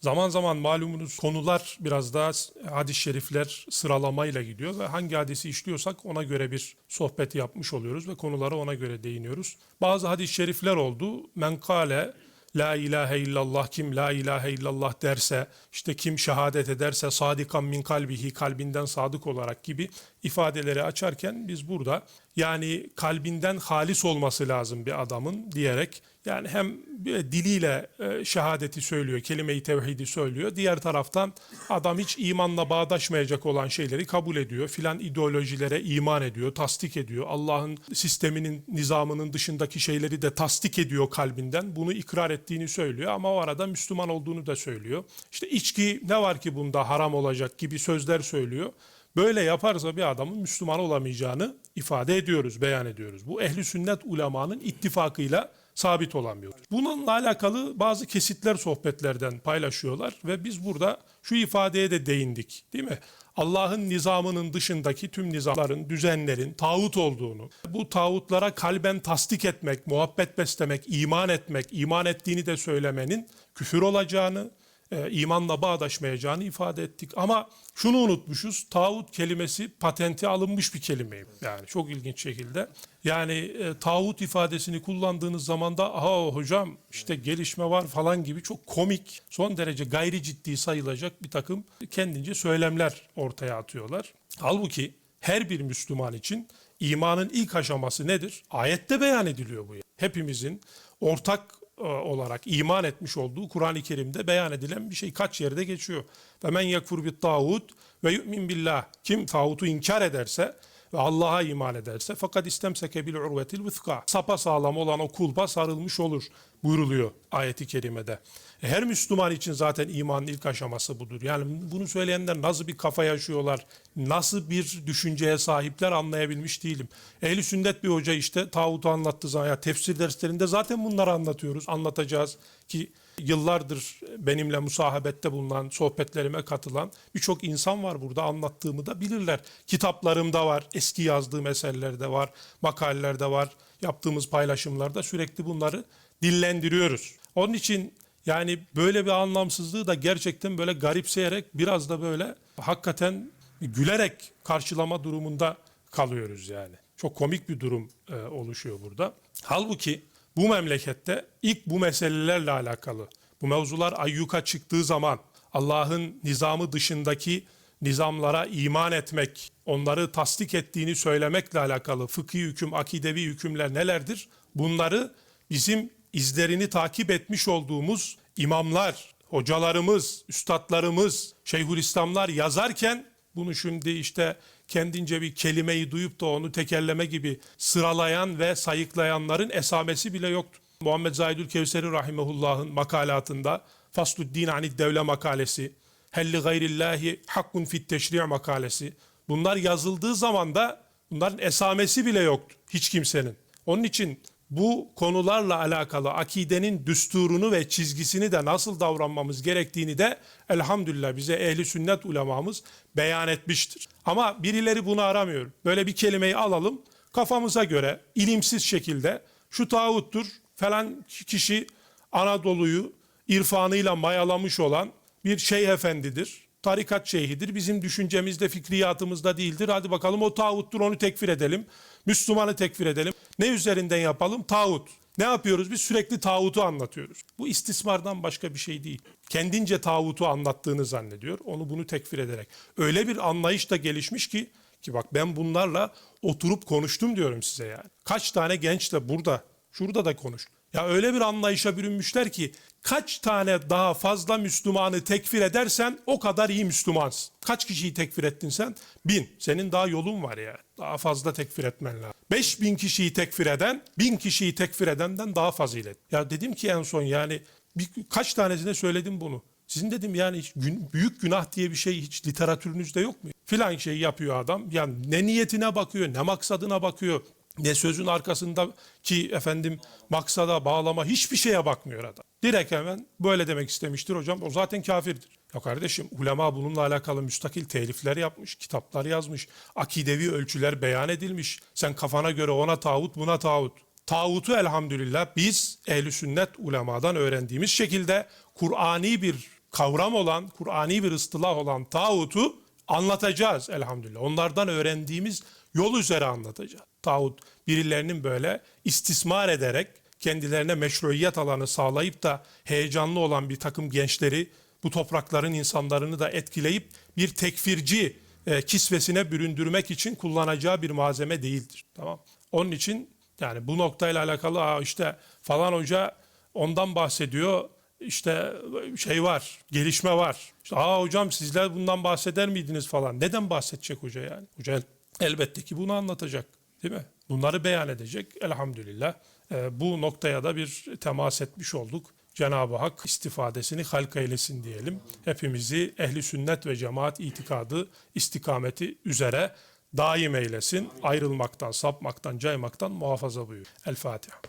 Zaman zaman malumunuz konular biraz daha hadis-i şerifler sıralamayla gidiyor ve hangi hadisi işliyorsak ona göre bir sohbet yapmış oluyoruz ve konulara ona göre değiniyoruz. Bazı hadis-i şerifler oldu. Men kale La ilahe illallah kim la ilahe illallah derse işte kim şehadet ederse sadikan min kalbihi kalbinden sadık olarak gibi ifadeleri açarken biz burada yani kalbinden halis olması lazım bir adamın diyerek yani hem diliyle e, şehadeti söylüyor, kelime-i tevhidi söylüyor. Diğer taraftan adam hiç imanla bağdaşmayacak olan şeyleri kabul ediyor. Filan ideolojilere iman ediyor, tasdik ediyor. Allah'ın sisteminin, nizamının dışındaki şeyleri de tasdik ediyor kalbinden. Bunu ikrar ettiğini söylüyor ama o arada Müslüman olduğunu da söylüyor. İşte içki ne var ki bunda haram olacak gibi sözler söylüyor. Böyle yaparsa bir adamın Müslüman olamayacağını ifade ediyoruz, beyan ediyoruz. Bu ehli sünnet ulemanın ittifakıyla sabit olan husus. Bununla alakalı bazı kesitler sohbetlerden paylaşıyorlar ve biz burada şu ifadeye de değindik değil mi? Allah'ın nizamının dışındaki tüm nizamların, düzenlerin tağut olduğunu, bu tağutlara kalben tasdik etmek, muhabbet beslemek, iman etmek, iman ettiğini de söylemenin küfür olacağını, e, imanla bağdaşmayacağını ifade ettik. Ama şunu unutmuşuz. Tağut kelimesi patenti alınmış bir kelime. Yani çok ilginç şekilde. Yani e, tağut ifadesini kullandığınız zaman da aha hocam işte gelişme var falan gibi çok komik, son derece gayri ciddi sayılacak bir takım kendince söylemler ortaya atıyorlar. Halbuki her bir Müslüman için imanın ilk aşaması nedir? Ayette beyan ediliyor bu. Hepimizin ortak olarak iman etmiş olduğu Kur'an-ı Kerim'de beyan edilen bir şey kaç yerde geçiyor. Ve men yekfur bit tağut ve yu'min billah. Kim tağutu inkar ederse ve Allah'a iman ederse fakat istemseke bil urvetil vıthka. Sapa sağlam olan o kulpa sarılmış olur buyruluyor ayeti kerimede. E, Her Müslüman için zaten imanın ilk aşaması budur. Yani bunu söyleyenler nasıl bir kafa yaşıyorlar, nasıl bir düşünceye sahipler anlayabilmiş değilim. Ehli sünnet bir hoca işte tağutu anlattığı zaman ya tefsir derslerinde zaten bunları anlatıyoruz, anlatacağız ki yıllardır benimle musahabette bulunan, sohbetlerime katılan birçok insan var burada anlattığımı da bilirler. Kitaplarımda var, eski yazdığım eserlerde var, makalelerde var, yaptığımız paylaşımlarda sürekli bunları dillendiriyoruz. Onun için yani böyle bir anlamsızlığı da gerçekten böyle garipseyerek biraz da böyle hakikaten gülerek karşılama durumunda kalıyoruz yani. Çok komik bir durum e, oluşuyor burada. Halbuki bu memlekette ilk bu meselelerle alakalı bu mevzular ayyuka çıktığı zaman Allah'ın nizamı dışındaki nizamlara iman etmek, onları tasdik ettiğini söylemekle alakalı fıkhi hüküm, akidevi hükümler nelerdir? Bunları bizim izlerini takip etmiş olduğumuz imamlar, hocalarımız, üstadlarımız, şeyhülislamlar yazarken bunu şimdi işte kendince bir kelimeyi duyup da onu tekerleme gibi sıralayan ve sayıklayanların esamesi bile yoktu. Muhammed Zahidül Kevseri Rahimehullah'ın makalatında Fasluddin Anid Devle makalesi, Helli gayrillahi hakkun fit teşri' makalesi. Bunlar yazıldığı zaman da bunların esamesi bile yoktu hiç kimsenin. Onun için bu konularla alakalı akidenin düsturunu ve çizgisini de nasıl davranmamız gerektiğini de elhamdülillah bize ehli sünnet ulemamız beyan etmiştir. Ama birileri bunu aramıyor. Böyle bir kelimeyi alalım kafamıza göre ilimsiz şekilde şu tağuttur falan kişi Anadolu'yu irfanıyla mayalamış olan bir şeyh efendidir. Tarikat şeyhidir. Bizim düşüncemizde, fikriyatımızda değildir. Hadi bakalım o tağuttur onu tekfir edelim. Müslümanı tekfir edelim. Ne üzerinden yapalım? Tağut. Ne yapıyoruz? Biz sürekli tağutu anlatıyoruz. Bu istismardan başka bir şey değil. Kendince tağutu anlattığını zannediyor. Onu bunu tekfir ederek. Öyle bir anlayış da gelişmiş ki ki bak ben bunlarla oturup konuştum diyorum size yani. Kaç tane genç de burada, şurada da konuştu. Ya öyle bir anlayışa bürünmüşler ki kaç tane daha fazla Müslümanı tekfir edersen o kadar iyi Müslümansın. Kaç kişiyi tekfir ettin sen? Bin. Senin daha yolun var ya. Daha fazla tekfir etmen lazım. Beş bin kişiyi tekfir eden, bin kişiyi tekfir edenden daha fazilet. Ya dedim ki en son yani bir, kaç tanesine söyledim bunu. Sizin dedim yani hiç gün, büyük günah diye bir şey hiç literatürünüzde yok mu? Filan şey yapıyor adam. Yani ne niyetine bakıyor, ne maksadına bakıyor, ne sözün arkasındaki efendim maksada bağlama hiçbir şeye bakmıyor adam. Direkt hemen böyle demek istemiştir hocam. O zaten kafirdir. Ya kardeşim ulema bununla alakalı müstakil telifler yapmış, kitaplar yazmış, akidevi ölçüler beyan edilmiş. Sen kafana göre ona tağut buna tağut. Tağutu elhamdülillah biz ehli sünnet ulemadan öğrendiğimiz şekilde Kur'ani bir kavram olan, Kur'ani bir ıstılah olan tağutu anlatacağız elhamdülillah. Onlardan öğrendiğimiz yol üzere anlatacağız. Tağut birilerinin böyle istismar ederek kendilerine meşruiyet alanı sağlayıp da heyecanlı olan bir takım gençleri bu toprakların insanlarını da etkileyip bir tekfirci e, kisvesine büründürmek için kullanacağı bir malzeme değildir. Tamam. Onun için yani bu noktayla alakalı Aa işte falan hoca ondan bahsediyor. İşte şey var, gelişme var. İşte, Aa hocam sizler bundan bahseder miydiniz falan. Neden bahsedecek hoca yani? Hoca elbette ki bunu anlatacak. Değil mi? Bunları beyan edecek. Elhamdülillah. Ee, bu noktaya da bir temas etmiş olduk. Cenab-ı Hak istifadesini halk eylesin diyelim. Hepimizi ehli sünnet ve cemaat itikadı istikameti üzere daim eylesin. Ayrılmaktan, sapmaktan, caymaktan muhafaza buyur. El Fatiha.